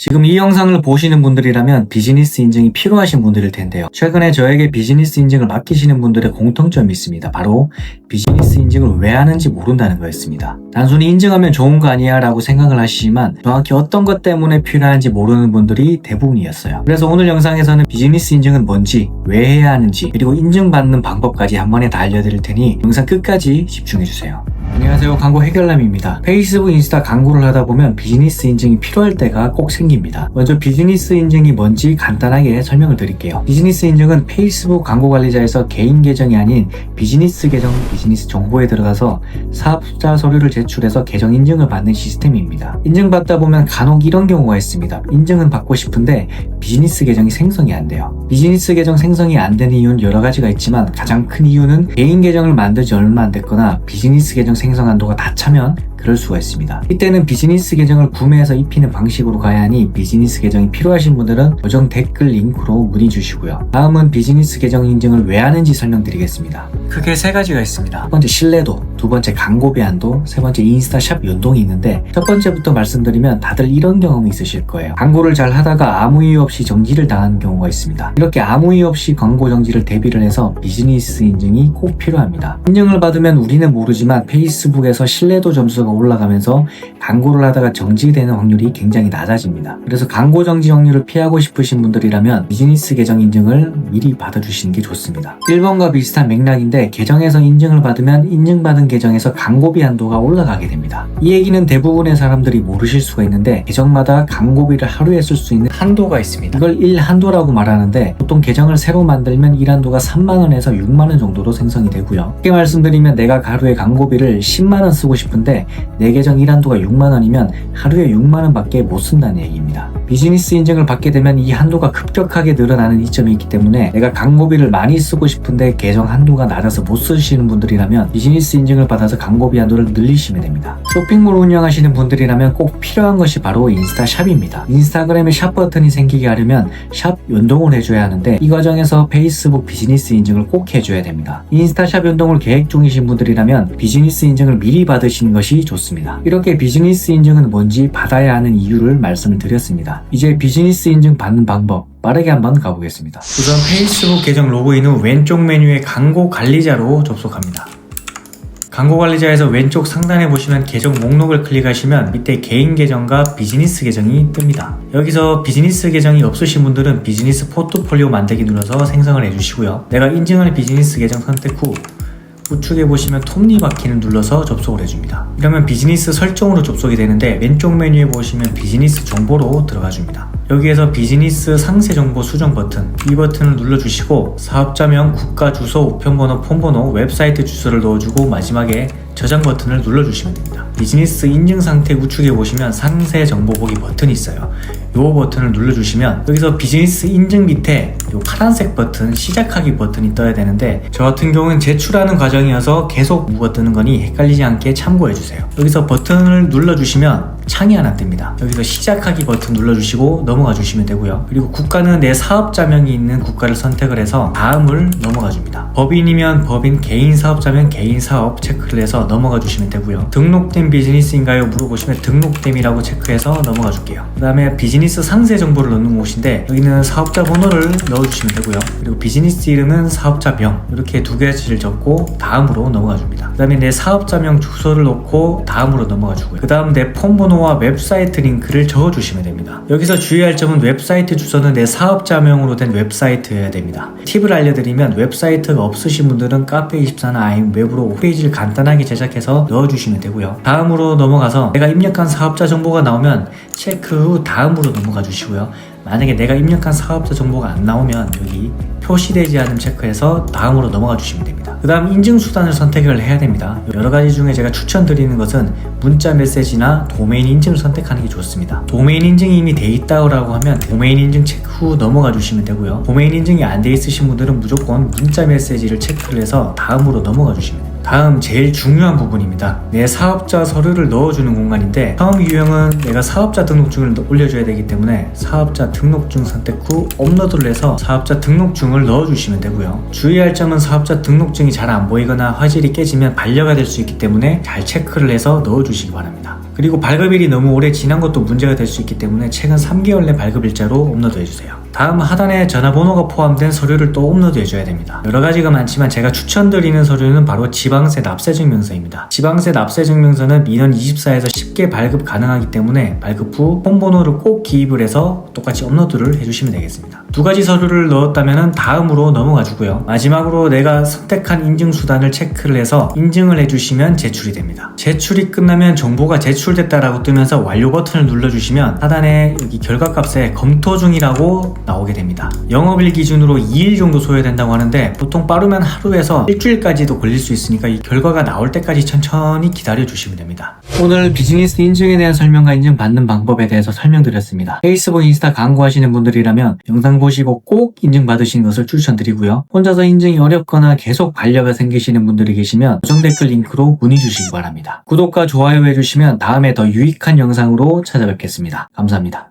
지금 이 영상을 보시는 분들이라면 비즈니스 인증이 필요하신 분들일 텐데요. 최근에 저에게 비즈니스 인증을 맡기시는 분들의 공통점이 있습니다. 바로 비즈니스 인증을 왜 하는지 모른다는 거였습니다. 단순히 인증하면 좋은 거 아니야 라고 생각을 하시지만 정확히 어떤 것 때문에 필요한지 모르는 분들이 대부분이었어요. 그래서 오늘 영상에서는 비즈니스 인증은 뭔지, 왜 해야 하는지, 그리고 인증받는 방법까지 한 번에 다 알려드릴 테니 영상 끝까지 집중해주세요. 안녕하세요. 광고 해결남입니다. 페이스북, 인스타 광고를 하다 보면 비즈니스 인증이 필요할 때가 꼭 생깁니다. 먼저 비즈니스 인증이 뭔지 간단하게 설명을 드릴게요. 비즈니스 인증은 페이스북 광고 관리자에서 개인 계정이 아닌 비즈니스 계정, 비즈니스 정보에 들어가서 사업자 서류를 제출해서 계정 인증을 받는 시스템입니다. 인증받다 보면 간혹 이런 경우가 있습니다. 인증은 받고 싶은데 비즈니스 계정이 생성이 안 돼요. 비즈니스 계정 생성이 안 되는 이유는 여러 가지가 있지만 가장 큰 이유는 개인 계정을 만든 지 얼마 안 됐거나 비즈니스 계정 생성 한도가 다 차면 그럴 수가 있습니다. 이때는 비즈니스 계정을 구매해서 입히는 방식으로 가야 하니 비즈니스 계정이 필요하신 분들은 고정 댓글 링크로 문의 주시고요. 다음은 비즈니스 계정 인증을 왜 하는지 설명드리겠습니다. 크게 세 가지가 있습니다. 첫 번째 신뢰도, 두 번째 광고비 한도, 세 번째 인스타샵 연동이 있는데 첫 번째부터 말씀드리면 다들 이런 경험이 있으실 거예요. 광고를 잘 하다가 아무 이유 없이 정지를 당하는 경우가 있습니다. 이렇게 아무 이유 없이 광고 정지를 대비를 해서 비즈니스 인증이 꼭 필요합니다. 인증을 받으면 우리는 모르지만 페이스북에서 신뢰도 점수가 올라가면서 광고를 하다가 정지되는 확률이 굉장히 낮아집니다. 그래서 광고 정지 확률을 피하고 싶으신 분들이라면 비즈니스 계정 인증을 미리 받아주시는 게 좋습니다. 1번과 비슷한 맥락인데 계정에서 인증을 받으면 인증받은 계정에서 광고비 한도가 올라가게 됩니다. 이 얘기는 대부분의 사람들이 모르실 수가 있는데 계정마다 광고비를 하루에 쓸 수 있는 한도가 있습니다. 이걸 1 한도라고 말하는데 보통 계정을 새로 만들면 1 한도가 3만 원에서 6만 원 정도로 생성이 되고요. 쉽게 말씀드리면 내가 하루에 광고비를 10만 원 쓰고 싶은데 내 계정 1한도가 6만원이면 하루에 6만원 밖에 못 쓴다는 얘기입니다. 비즈니스 인증을 받게 되면 이 한도가 급격하게 늘어나는 이점이 있기 때문에 내가 광고비를 많이 쓰고 싶은데 계정 한도가 낮아서 못 쓰시는 분들이라면 비즈니스 인증을 받아서 광고비 한도를 늘리시면 됩니다. 쇼핑몰 운영하시는 분들이라면 꼭 필요한 것이 바로 인스타 샵입니다. 인스타그램에 샵 버튼이 생기게 하려면 샵 연동을 해줘야 하는데 이 과정에서 페이스북 비즈니스 인증을 꼭 해줘야 됩니다. 인스타 샵 연동을 계획 중이신 분들이라면 비즈니스 인증을 미리 받으시는 것이 좋습니다. 이렇게 비즈니스 인증은 뭔지 받아야 하는 이유를 말씀을 드렸습니다. 이제 비즈니스 인증 받는 방법 빠르게 한번 가보겠습니다. 우선 페이스북 계정 로그인 후 왼쪽 메뉴에 광고 관리자로 접속합니다. 광고 관리자에서 왼쪽 상단에 보시면 계정 목록을 클릭하시면 밑에 개인 계정과 비즈니스 계정이 뜹니다. 여기서 비즈니스 계정이 없으신 분들은 비즈니스 포트폴리오 만들기 눌러서 생성을 해주시고요. 내가 인증할 비즈니스 계정 선택 후 우측에 보시면 톱니바퀴를 눌러서 접속을 해줍니다. 이러면 비즈니스 설정으로 접속이 되는데 왼쪽 메뉴에 보시면 비즈니스 정보로 들어가 줍니다. 여기에서 비즈니스 상세 정보 수정 버튼 이 버튼을 눌러주시고 사업자명, 국가 주소, 우편번호, 폰번호, 웹사이트 주소를 넣어주고 마지막에 저장 버튼을 눌러주시면 됩니다. 비즈니스 인증 상태 우측에 보시면 상세 정보 보기 버튼이 있어요. 이 버튼을 눌러주시면 여기서 비즈니스 인증 밑에 이 파란색 버튼 시작하기 버튼이 떠야 되는데 저 같은 경우는 제출하는 과정이어서 계속 뭐가 뜨는 거니 헷갈리지 않게 참고해 주세요. 여기서 버튼을 눌러주시면 창이 하나 뜹니다. 여기서 시작하기 버튼 눌러주시고 넘어가 주시면 되고요. 그리고 국가는 내 사업자명이 있는 국가를 선택을 해서 다음을 넘어가 줍니다. 법인이면 법인, 개인 사업자면 개인 사업 체크를 해서 넘어가 주시면 되고요. 등록된 비즈니스인가요? 물어보시면 등록됨이라고 체크해서 넘어가 줄게요. 그 다음에 비즈니스 상세 정보를 넣는 곳인데 여기는 사업자 번호를 넣어주시면 되고요. 그리고 비즈니스 이름은 사업자명 이렇게 두 가지를 적고 다음으로 넘어가 줍니다. 그 다음에 내 사업자명 주소를 넣고 다음으로 넘어가 주고요. 그 다음 내 폰 번호 와 웹사이트 링크를 적어주시면 됩니다. 여기서 주의할 점은 웹사이트 주소는 내 사업자명으로 된 웹사이트여야 됩니다. 팁을 알려드리면 웹사이트가 없으신 분들은 카페24나 아니면 웹으로 홈페이지를 간단하게 제작해서 넣어주시면 되고요. 다음으로 넘어가서 내가 입력한 사업자 정보가 나오면 체크 후 다음으로 넘어가 주시고요. 만약에 내가 입력한 사업자 정보가 안 나오면 여기 표시되지 않음 체크해서 다음으로 넘어가 주시면 됩니다. 그 다음 인증 수단을 선택을 해야 됩니다. 여러 가지 중에 제가 추천드리는 것은 문자 메시지나 도메인 인증을 선택하는 게 좋습니다. 도메인 인증이 이미 돼 있다고 하면 도메인 인증 체크 후 넘어가 주시면 되고요. 도메인 인증이 안 돼 있으신 분들은 무조건 문자 메시지를 체크를 해서 다음으로 넘어가 주시면 됩니다. 다음 제일 중요한 부분입니다. 내 사업자 서류를 넣어주는 공간인데 처음 유형은 내가 사업자 등록증을 올려줘야 되기 때문에 사업자 등록증 선택 후 업로드를 해서 사업자 등록증을 넣어주시면 되고요. 주의할 점은 사업자 등록증이 잘 안 보이거나 화질이 깨지면 반려가 될 수 있기 때문에 잘 체크를 해서 넣어주시기 바랍니다. 그리고 발급일이 너무 오래 지난 것도 문제가 될 수 있기 때문에 최근 3개월 내 발급일자로 업로드해주세요. 다음 하단에 전화번호가 포함된 서류를 또 업로드해 줘야 됩니다. 여러 가지가 많지만 제가 추천드리는 서류는 바로 지방세 납세 증명서입니다. 지방세 납세 증명서는 민원 24에서 쉽게 발급 가능하기 때문에 발급 후 폰번호를 꼭 기입을 해서 똑같이 업로드를 해주시면 되겠습니다. 두 가지 서류를 넣었다면 다음으로 넘어가 주고요. 마지막으로 내가 선택한 인증 수단을 체크를 해서 인증을 해주시면 제출이 됩니다. 제출이 끝나면 정보가 제출됐다라고 뜨면서 완료 버튼을 눌러주시면 하단에 여기 결과값에 검토 중이라고 나오게 됩니다. 영업일 기준으로 2일 정도 소요된다고 하는데 보통 빠르면 하루에서 일주일까지도 걸릴 수 있으니까 이 결과가 나올 때까지 천천히 기다려 주시면 됩니다. 오늘 비즈니스 인증에 대한 설명과 인증 받는 방법에 대해서 설명드렸습니다. 페이스북, 인스타 광고하시는 분들이라면 영상 보시고 꼭 인증 받으시는 것을 추천드리고요. 혼자서 인증이 어렵거나 계속 반려가 생기시는 분들이 계시면 고정 댓글 링크로 문의 주시기 바랍니다. 구독과 좋아요 해주시면 다음에 더 유익한 영상으로 찾아뵙겠습니다. 감사합니다.